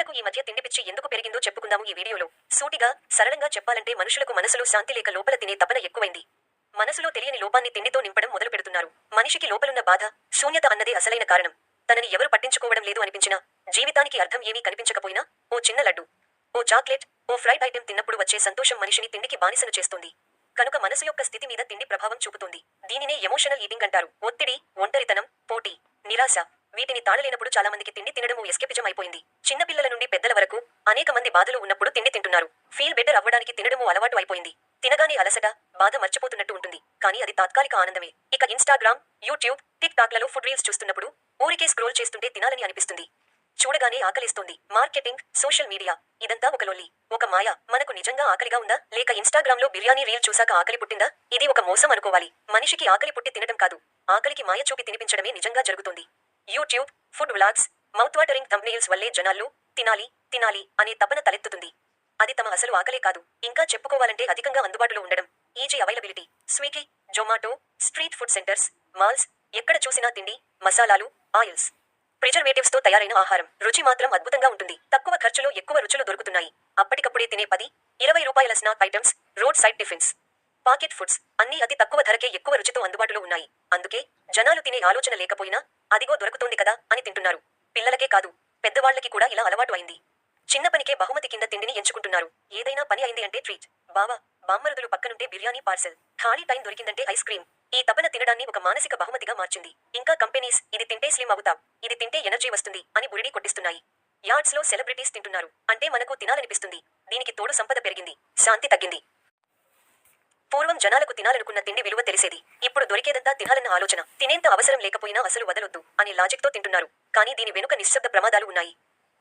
జనాలకు ఈ మధ్య తిండి పిచ్చి ఎందుకు పెరిగిందో చెప్పుకుందాము ఈ వీడియోలో. సూటిగా సరళంగా చెప్పాలంటే మనుషులకు మనసులో శాంతి లేక లోపల తినే తపన ఎక్కువైంది. మనసులో తెలియని లోపాన్ని తిండితో నింపడం మొదలు పెడుతున్నారు. మనిషికి లోపలున్న బాధ శూన్యత అన్నదే అసలైన కారణం. తనని ఎవరు పట్టించుకోవడం లేదు అనిపించినా జీవితానికి అర్థం ఏమీ కనిపించకపోయినా ఓ చిన్న లడ్డు ఓ చాక్లెట్ ఓ ఫ్రైడ్ ఐటెం తిన్నప్పుడు వచ్చే సంతోషం మనిషిని తిండికి బానిసను చేస్తుంది. కనుక మనసు యొక్క స్థితి మీద తిండి ప్రభావం చూపుతుంది. దీనినే ఎమోషనల్ ఈటింగ్ అంటారు. ఒత్తిడి ఒంటరితనం పోటీ నిరాశ. వీటిని తాళలేనప్పుడు చాలా మందికి తిండి తినడం ఓ ఎస్కేపిజం అయిపోయింది. చిన్న పిల్లల నుండి పెద్దల వరకు అనేక మంది బాధలు ఉన్నప్పుడు తిండి తింటున్నారు. ఫీల్ బెటర్ అవ్వడానికి తినడము అలవాటు అయిపోయింది. తినగానే అలసట బాధ మర్చిపోతున్నట్టు ఉంటుంది. కానీ అది తాత్కాలిక ఆనందమే. ఇక ఇన్స్టాగ్రామ్ యూట్యూబ్ టిక్ టాక్లలో ఫుడ్ రీల్స్ చూస్తున్నప్పుడు ఊరికే స్క్రోల్ చేస్తుంటే తినాలని అనిపిస్తుంది. చూడగానే ఆకలిస్తుంది. మార్కెటింగ్ సోషల్ మీడియా ఇదంతా ఒక లొల్లి ఒక మాయ. మనకు నిజంగా ఆకలిగా ఉందా? లేక ఇన్స్టాగ్రామ్లో బిర్యానీ రీల్ చూసాక ఆకలి పుట్టిందా? ఇది ఒక మోసం అనుకోవాలి. మనిషికి ఆకలి పుట్టి తినడం కాదు. ఆకలికి మాయ చూపి తినిపించడమే నిజంగా జరుగుతుంది. YouTube food vlogs mouth watering thumbnails వల్లే జనాలు తినాలి తినాలి అనే తపన తలెత్తుతుంది. అది తమ అసలు ఆకలే కాదు. ఇంకా చెప్పుకోవాలంటే అధికంగా అందుబాటులో ఉండడం easy availability. Swiggy Zomato street food centres malls ఎక్కడ చూసినా తిండి మసాలాలు ఆయిల్స్. ప్రిజర్వేటివ్స్తో తయారైన ఆహారం రుచి మాత్రం అద్భుతంగా ఉంటుంది. తక్కువ ఖర్చులో ఎక్కువ రుచులు దొరుకుతున్నాయి. అప్పటికప్పుడే తినే పది ఇరవై రూపాయల snack items road side tiffins. Pocket foods అన్ని అతి తక్కువ ధరకే ఎక్కువ రుచితో అందుబాటులో ఉన్నాయి. అందుకే జనాలు తినే ఆలోచన లేకపోయినా అదిగో దొరుకుతోంది కదా అని తింటున్నారు. పిల్లలకే కాదు పెద్దవాళ్ళకి కూడా ఇలా అలవాటు అయింది. చిన్న పనికే బహుమతి కింద తిండిని ఎంచుకుంటున్నారు. ఏదైనా పని అయింది అంటే ట్రీట్ బావా బామ్మరుదులు పక్కనుంటే బిర్యానీ పార్సెల్ ఖాళీ టైం దొరికిందంటే ఐస్ క్రీమ్ ఈ తపన తినడాన్ని ఒక మానసిక బహుమతిగా మార్చింది. ఇంకా కంపెనీస్ ఇది తింటే స్లిమ్ అవుతాం ఇది తింటే ఎనర్జీ వస్తుంది అని బురిడి కొట్టిస్తున్నాయి. యార్డ్స్లో సెలబ్రిటీస్ తింటున్నారు. అంటే మనకు తినాలనిపిస్తుంది. దీనికి తోడు సంపద పెరిగింది. శాంతి తగ్గింది. పూర్వం జనాలకు తినాలనుకున్న తిండి విలువ తెలిసేది. ఇప్పుడు దొరికేదంతా తినాలన్న ఆలోచన. తినేంత అవసరం లేకపోయినా అసలు వదలొద్దు అని లాజిక్తో తింటున్నారు. కానీ దీని వెనుక నిశ్శబ్ద ప్రమాదాలు ఉన్నాయి.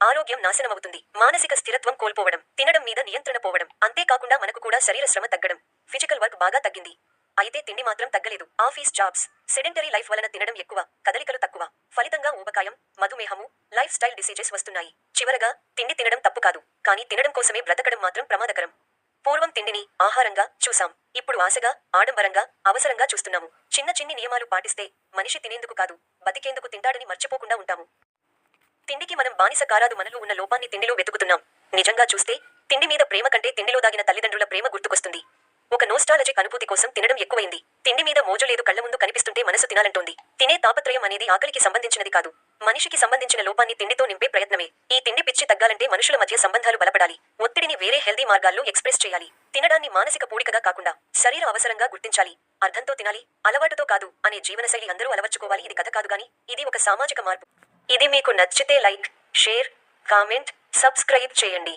ఆరోగ్యం నాశనమవుతుంది. మానసిక స్థిరత్వం కోల్పోవడం తినడం మీద నియంత్రణ పోవడం అంతేకాకుండా మనకు కూడా శరీర శ్రమ తగ్గడం ఫిజికల్ వర్క్ బాగా తగ్గింది. అయితే తిండి మాత్రం తగ్గలేదు. ఆఫీస్ జాబ్స్ సెడెంటరీ లైఫ్ వలన తినడం ఎక్కువ కదలికలు తక్కువ. ఫలితంగా ఊబకాయం మధుమేహము లైఫ్ స్టైల్ డిసీజెస్ వస్తున్నాయి. చివరగా తిండి తినడం తప్పు కాదు. కానీ తినడం కోసమే బ్రతకడం మాత్రం ప్రమాదకరం. పూర్వం తిండిని ఆహారంగా చూసాం. ఇప్పుడు ఆశగా ఆడంబరంగా అవసరంగా చూస్తున్నాము. చిన్న చిన్ని నియమాలు పాటిస్తే మనిషి తినేందుకు కాదు బతికేందుకు తింటాడని మర్చిపోకుండా ఉంటాము. తిండికి మనం బానిస కారాదు మనలో ఉన్న లోపాన్ని తిండిలో వెతుకుతున్నాం. నిజంగా చూస్తే తిండి మీద ప్రేమ కంటే తిండిలో దాగిన తల్లిదండ్రుల ప్రేమ గుర్తుకొస్తుంది. ఒక నోస్టాలజిక్ అనుభూతి కోసం తినడం ఎక్కువైంది. తిండి మీద మోజు లేదు కళ్ళ ముందు కనిపిస్తుంటే మనసు తినాలంటోంది. తినే తాపత్రయం అనేది ఆకలికి సంబంధించినది కాదు. మనిషికి సంబంధించిన లోపాన్ని తిండితో నింపే ప్రయత్నమే. ఈ తిండి పిచ్చి తగ్గాలంటే మనుషుల మధ్య సంబంధాలు బలపడాలి. ఒత్తిడిని వేరే హెల్దీ మార్గాల్లో ఎక్స్ప్రెస్ చేయాలి. తినడాన్ని మానసిక పూడికగా కాకుండా శరీర అవసరంగా గుర్తించాలి. అర్థంతో తినాలి అలవాటుతో కాదు అనే జీవనశైలి అందరూ అలవర్చుకోవాలి. ఇది కథ కాదు గాని ఇది ఒక సామాజిక మార్పు. ఇది మీకు నచ్చితే లైక్ షేర్ కామెంట్ సబ్స్క్రైబ్ చేయండి.